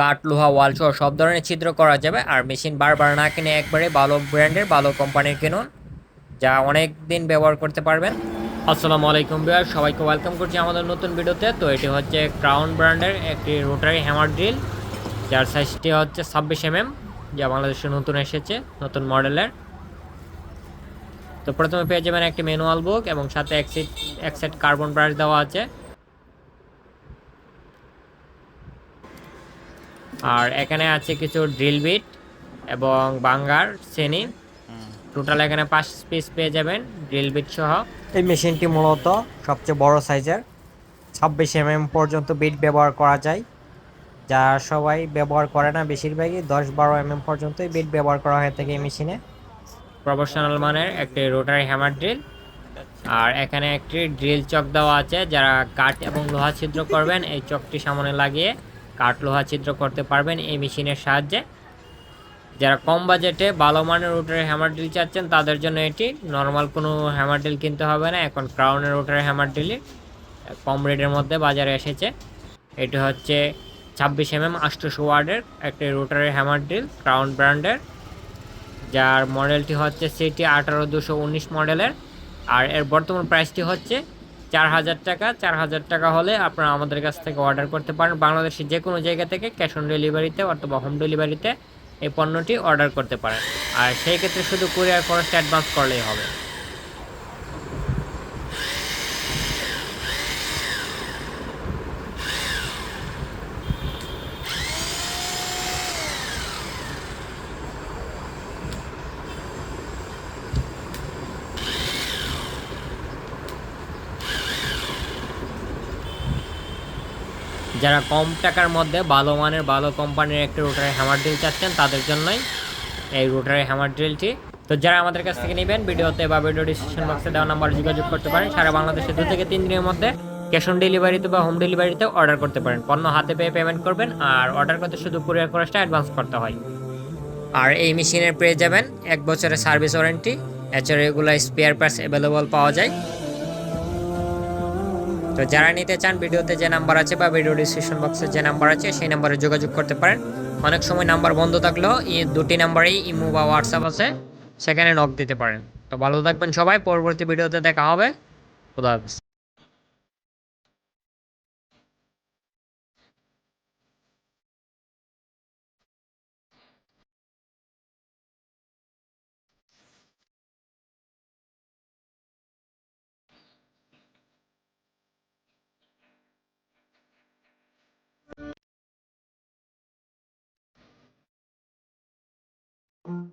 কাঠ, লোহা, ওয়াল সহ সব ধরনের ছিদ্র করা যাবে। আর মেশিন বারবার না কিনে একবারে ভালো ব্র্যান্ডের, ভালো কোম্পানির কিনুন, যা অনেক দিন ব্যবহার করতে পারবেন। আসসালামু আলাইকুম বিয়ার সবাইকে ওয়েলকাম করছি আমাদের নতুন ভিডিওতে। তো এটি হচ্ছে ক্রাউন ব্র্যান্ডের একটি রোটারি হ্যামার ড্রিল, যার সাইজটি হচ্ছে ছাব্বিশ এমএম, যা বাংলাদেশে নতুন এসেছে, নতুন মডেলের। তো প্রথমে পেয়ে যাবেন একটি ম্যানুয়াল বুক এবং সাথে এক সেট এক সেট কার্বন ব্রাশ দেওয়া আছে। আর এখানে আছে কিছু ড্রিল বিট এবং বাঙ্গার শ্রেণি। টোটাল এখানে পাঁচ পিস পেয়ে যাবেন ড্রিল বিট সহ। এই মেশিনটি মূলত সবচেয়ে বড় সাইজের। ছাব্বিশ এমএম পর্যন্ত বিট ব্যবহার করা যায়। যা সবাই ব্যবহার করে না বেশিরভাগই দশ বারো এমএম পর্যন্তই বিট ব্যবহার করা হয়ে থাকে এই মেশিনে। প্রফেশনাল মানের একটি রোটারি হ্যামার ড্রিল আর এখানে একটি ড্রিল চক দেওয়া আছে যারা কাঠ এবং লোহা ছিদ্র করবেন এই চকটি সামনে লাগিয়ে কাঠ লোহা ছিদ্র করতে পারবেন এই মেশিনের সাহায্যে। যারা কম বাজেটে ভালো মানের রোটারি হ্যামার ড্রিল চাচ্ছেন, তাদের জন্য এটি নর্মাল কোনো হ্যামার ড্রিল কিনতে হবে না। এখন ক্রাউনের রোটারি হ্যামার ড্রিলই কম রেটের মধ্যে বাজারে এসেছে। এটি হচ্ছে ছাব্বিশ এমএম আষ্টশো ওয়ার্ডের একটি রোটারি হ্যামার ড্রিল ক্রাউন ব্র্যান্ডের। যার মডেলটি হচ্ছে সিটি আঠারো দুশো উনিশ মডেলের। আর এর বর্তমান প্রাইসটি হচ্ছে চার হাজার টাকা, চার হাজার টাকা হলে আপনারা আমাদের কাছ থেকে অর্ডার করতে পারেন। বাংলাদেশের যে কোনো জায়গা থেকে ক্যাশ অন ডেলিভারিতে অথবা হোম ডেলিভারিতে এই পণ্যটি অর্ডার করতে পারেন। আর সেই ক্ষেত্রে শুধু কুরিয়ার খরচটা অ্যাডভান্স করলেই হবে। যারা কম টাকার মধ্যে ভালো মানের, ভালো কোম্পানির একটি রোটারি হ্যামার ড্রিল চাচ্ছেন, তাদের জন্যই এই রোটারি হ্যামার ড্রিলটি তো যারা আমাদের কাছ থেকে নেবেন, ভিডিওতে বা ভিডিও ডিসক্রিপশন বক্সে দেওয়া নাম্বার যোগাযোগ করতে পারেন। সারা বাংলাদেশে দু থেকে তিন দিনের মধ্যে ক্যাশ অন ডেলিভারিতে বা হোম ডেলিভারিতে অর্ডার করতে পারেন। পণ্য হাতে পেয়ে পেমেন্ট করবেন আর অর্ডার করতে শুধু কুরিয়ার খরচটা অ্যাডভান্স করতে হয়। আর এই মেশিনের পেয়ে যাবেন এক বছরের সার্ভিস ওয়ারেন্টি এছাড়া এগুলো স্পেয়ার পার্টস অ্যাভেলেবল পাওয়া যায়। তো যারা নিতে চান, ভিডিওতে যে নাম্বার আছে বা ভিডিও ডিসক্রিপশন বক্সে যে নাম্বার আছে, সেই নাম্বারে যোগাযোগ করতে পারেন। অনেক সময় নাম্বার বন্ধ থাকলেও এই দুটি নাম্বারেই ইমো বা হোয়াটসঅ্যাপ আছে, সেখানে নক দিতে পারেন। তো ভালো থাকবেন সবাই, পরবর্তী ভিডিওতে দেখা হবে। খুদা Oh.